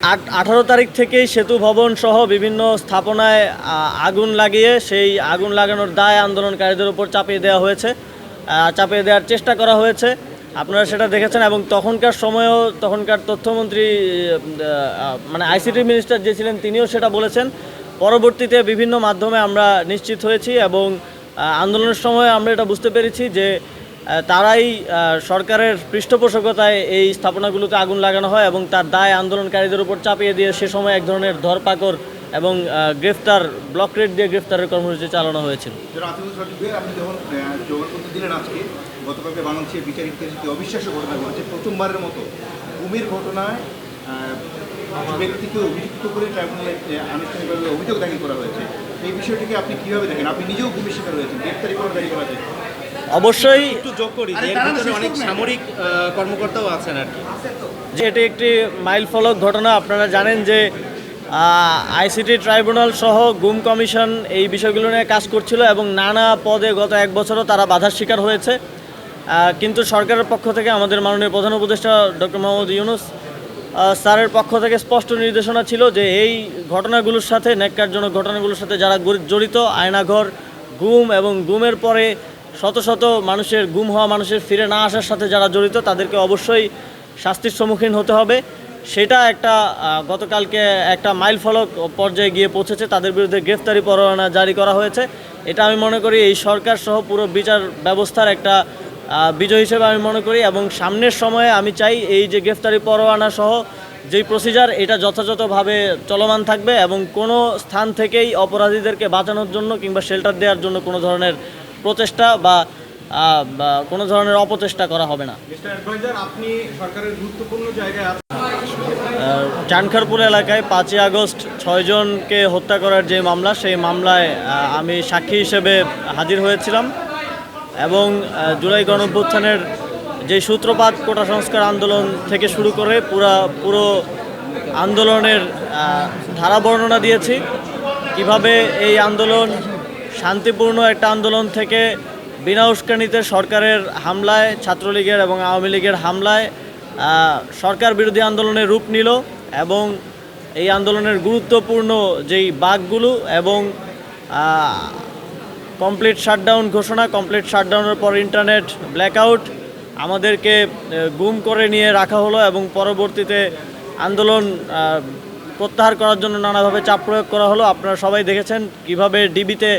আট, আঠারো তারিখ থেকেই সেতু ভবন সহ বিভিন্ন স্থাপনায় আগুন লাগিয়ে সেই আগুন লাগানোর দায় আন্দোলনকারীদের উপর চাপিয়ে দেওয়া হয়েছে। চাপিয়ে দেওয়ার চেষ্টা করা হয়েছে। আপনারা সেটা দেখেছেন এবং তখনকার সময়েও তখনকার তথ্যমন্ত্রী মানে আইসিটি মিনিস্টার যে ছিলেন তিনিও সেটা বলেছেন। পরবর্তীতে বিভিন্ন মাধ্যমে আমরা নিশ্চিত হয়েছি এবং আন্দোলনের সময় আমরা এটা বুঝতে পেরেছি যে তারাই সরকারের পৃষ্ঠপোষকতায় এই স্থাপনাগুলোতে আগুন লাগানো হয় এবং তার দায় আন্দোলনকারীদের উপর চাপিয়ে দিয়ে সে সময় এক ধরনের ধরপাকড় এবং গ্রেফতার, ব্লক রেট দিয়ে গ্রেফতারের কর্মসূচি চালানো হয়েছিল। করে অভিযোগ দাখিল করা হয়েছে। এই বিষয়টিকে আপনি কীভাবে দেখেন? আপনি নিজেও ভূমি শিকার হয়েছেন গ্রেপ্তারি করার দায়ী করা যায় অবশ্যই অনেক সামরিক কর্মকর্তাও আছেন আর কি। যে এটি একটি মাইল ফলক ঘটনা আপনারা জানেন যে আইসিটি ট্রাইব্যুনাল সহ গুম কমিশন এই বিষয়গুলো নিয়ে কাজ করছিল এবং নানা পদে গত এক বছরও তারা বাধার শিকার হয়েছে। কিন্তু সরকারের পক্ষ থেকে আমাদের মাননীয় প্রধান উপদেষ্টা ডক্টর মোহাম্মদ ইউনুস স্যারের পক্ষ থেকে স্পষ্ট নির্দেশনা ছিল যে এই ঘটনাগুলোর সাথে ন্যাক্কারজনক ঘটনাগুলোর সাথে যারা গরি- জড়িত আয়নাঘর গুম এবং গুমের পরে শত শত মানুষের গুম হওয়া, মানুষের ফিরে না আসার সাথে যারা জড়িত, তাদেরকে অবশ্যই শাস্তির সম্মুখীন হতে হবে। সেটা একটা গতকালকে একটা মাইল ফলক পর্যায়ে গিয়ে পৌঁছেছে। তাদের বিরুদ্ধে গ্রেফতারি পরোয়ানা জারি করা হয়েছে। এটা আমি মনে করি এই সরকার সহ পুরো বিচার ব্যবস্থার একটা বিজয় হিসেবে আমি মনে করি এবং সামনের সময়ে আমি চাই এই যে গ্রেফতারি পরোয়ানা সহ যেই প্রসিজার এটা যথাযথভাবে চলমান থাকবে এবং কোনো স্থান থেকেই অপরাধীদেরকে বাঁচানোর জন্য কিংবা শেল্টার দেওয়ার জন্য কোনো ধরনের প্রচেষ্টা বা কোনো ধরনের অপচেষ্টা করা হবে না। আপনি সরকারের গুরুত্বপূর্ণ জায়গায় চানখারপুর এলাকায় পাঁচই আগস্ট ছয়জনকে হত্যা করার যে মামলা সেই মামলায় আমি সাক্ষী হিসেবে হাজির হয়েছিলাম এবং জুলাই গণঅভ্যুত্থানের যে সূত্রপাত কোটা সংস্কার আন্দোলন থেকে শুরু করে পুরা পুরো আন্দোলনের ধারা বর্ণনা দিয়েছি। কীভাবে এই আন্দোলন শান্তিপূর্ণ একটা আন্দোলন থেকে বিনা উস্কানিতে সরকারের হামলায়, ছাত্রলীগের এবং আওয়ামী লীগের হামলায় সরকার বিরোধী আন্দোলনের রূপ নিল এবং এই আন্দোলনের গুরুত্বপূর্ণ যেই বাঘগুলো এবং কমপ্লিট শাটডাউন ঘোষণা কমপ্লিট শাটডাউনের পর ইন্টারনেট ব্ল্যাকআউট আমাদেরকে গুম করে নিয়ে রাখা হলো এবং পরবর্তীতে আন্দোলন প্রত্যাহার করার জন্য নানাভাবে চাপ প্রয়োগ করা হলো। আপনারা সবাই দেখেছেন কীভাবে ডিবিতে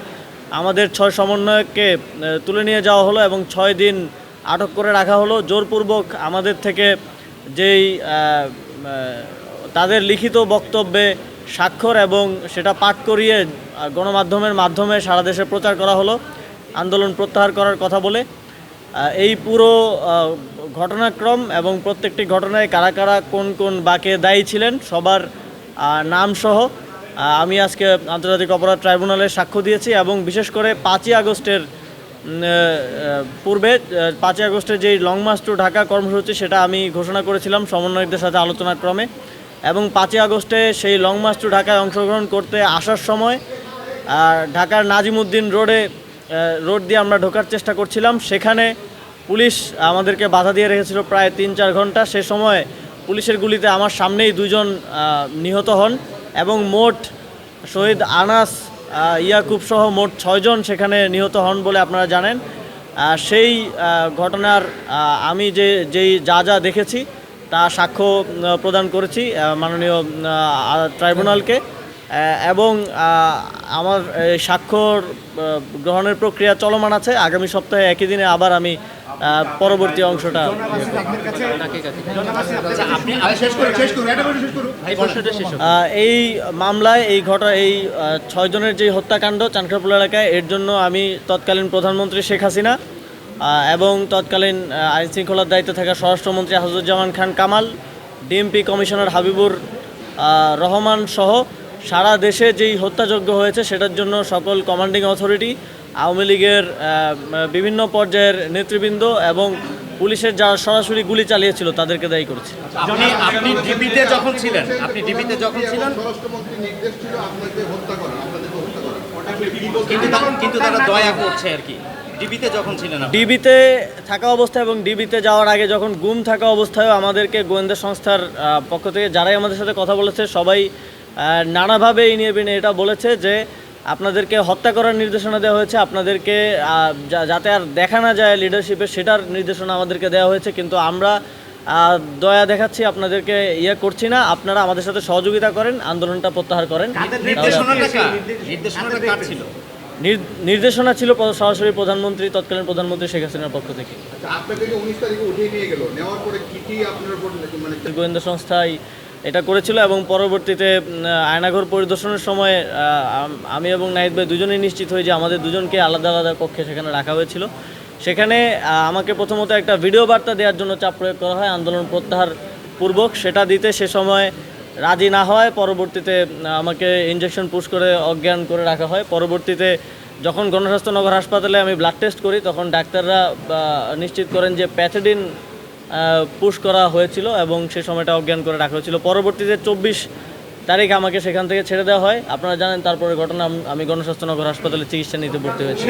আমাদের ছয় সমন্বয়ককে তুলে নিয়ে যাওয়া হলো এবং ছয় দিন আটক করে রাখা হলো। জোরপূর্বক আমাদের থেকে যেই তাদের লিখিত বক্তব্যে স্বাক্ষর এবং সেটা পাঠ করিয়ে গণমাধ্যমের মাধ্যমে সারা দেশে প্রচার করা হলো, আন্দোলন প্রত্যাহার করার কথা বলে। এই পুরো ঘটনাক্রম এবং প্রত্যেকটি ঘটনায় কারা কারা, কোন কোন বাকে দায়ী ছিলেন সবার নামসহ আমি আজকে আন্তর্জাতিক অপরাধ ট্রাইব্যুনালে সাক্ষ্য দিয়েছি এবং বিশেষ করে পাঁচই আগস্টের পূর্বে পাঁচই আগস্টের যেই লং মার্চ টু ঢাকা কর্মসূচি সেটা আমি ঘোষণা করেছিলাম সমন্বয়কদের সাথে আলোচনাক্রমে এবং পাঁচই আগস্টে সেই লং মার্চ টু ঢাকায় অংশগ্রহণ করতে আসার সময় ঢাকার নাজিমুদ্দিন রোডে রোড দিয়ে আমরা ঢোকার চেষ্টা করছিলাম। সেখানে পুলিশ আমাদেরকে বাধা দিয়ে রেখেছিল প্রায় তিন চার ঘণ্টা। সে সময় পুলিশের গুলিতে আমার সামনেই দুজন নিহত হন। এবং মোট শহীদ আনাস ইয়াকুব সহ মোট ছয়জন সেখানে নিহত হন বলে আপনারা জানেন। সেই ঘটনার আমি যে, যেই যা যা দেখেছি তা সাক্ষ্য প্রদান করেছি মাননীয় ট্রাইব্যুনালকে। এবং আমার স্বাক্ষর গ্রহণের প্রক্রিয়া চলমান আছে। আগামী সপ্তাহে একই দিনে আবার আমি পরবর্তী অংশটা। এই মামলায় এই ঘটনা এই ছয়জনের যে হত্যাকাণ্ড চানখারপুল এলাকায় এর জন্য আমি তৎকালীন প্রধানমন্ত্রী শেখ হাসিনা এবং তৎকালীন আইন শৃঙ্খলার দায়িত্বে থাকা স্বরাষ্ট্রমন্ত্রী হাজুজ্জামান খান কামাল ডিএমপি কমিশনার হাবিবুর রহমান সহ সারা দেশে যেই হত্যাযজ্ঞ হয়েছে সেটার জন্য সকল কমান্ডিং অথরিটি আওয়ামী লীগের বিভিন্ন পর্যায়ের নেতৃবৃন্দ এবং পুলিশের যারা সরাসরি গুলি চালিয়েছিল তাদেরকে দায়ী করছে। আপনি আপনি ডিবিতে যখন ছিলেন আপনি ডিবিতে যখন ছিলেন? স্বরাষ্ট্রমন্ত্রীর নির্দেশ ছিল আপনাদের হত্যা করা আপনাদেরকে হত্যা করা কিন্তু কিন্তু তারা দয়া করছে আর কি। ডিবিতে যখন ছিলেন ডিবিতে থাকা অবস্থায় এবং ডিবিতে যাওয়ার আগে যখন গুম থাকা অবস্থায় আমাদেরকে গোয়েন্দা সংস্থার পক্ষ থেকে যারাই আমাদের সাথে কথা বলেছে সবাই আহ, নানাভাবে এই নিয়ে বিনে এটা বলেছে যে আপনাদেরকে হত্যা করার নির্দেশনা দেওয়া হয়েছে আপনাদেরকে যাতে আর দেখা না যায় লিডারশিপে সেটার নির্দেশনা আমাদেরকে দেওয়া হয়েছে কিন্তু আমরা দয়া দেখাচ্ছি আপনাদেরকে ইয়ে করছি না আপনারা আমাদের সাথে সহযোগিতা করেন আন্দোলনটা প্রত্যাহার করেন। নির্দেশনা ছিল সরাসরি প্রধানমন্ত্রী তৎকালীন প্রধানমন্ত্রী শেখ হাসিনার পক্ষ থেকে। আচ্ছা, আপনাকে যে উনিশ তারিখে উঠিয়ে নিয়ে গেল নেওয়ার পরে কি কি আপনার উপর মানে গোয়েন্দা সংস্থায় এটা করেছিল এবং পরবর্তীতে আয়নাঘর পরিদর্শনের সময় আমি এবং নাহিদ ভাই দুজনেই নিশ্চিত হই যে আমাদের দুজনকে আলাদা আলাদা কক্ষে সেখানে রাখা হয়েছিল। সেখানে আমাকে প্রথমত একটা ভিডিও বার্তা দেওয়ার জন্য চাপ প্রয়োগ করা হয়, আন্দোলন প্রত্যাহার পূর্বক। সেটা দিতে সে সময় রাজি না হয় পরবর্তীতে আমাকে ইঞ্জেকশন পুশ করে অজ্ঞান করে রাখা হয়। পরবর্তীতে যখন গণস্বাস্থ্য নগর হাসপাতালে আমি ব্লাড টেস্ট করি, তখন ডাক্তাররা নিশ্চিত করেন যে প্যাথেডিন পুশ করা হয়েছিল এবং সে সময়টা অজ্ঞান করে রাখা হয়েছিল। পরবর্তীতে চব্বিশ তারিখ আমাকে সেখান থেকে ছেড়ে দেওয়া হয়। আপনারা জানেন, তারপরে ঘটনা, আমি গণস্বাস্থ্য নগর হাসপাতালে চিকিৎসা নিতে ভর্তি হয়েছি।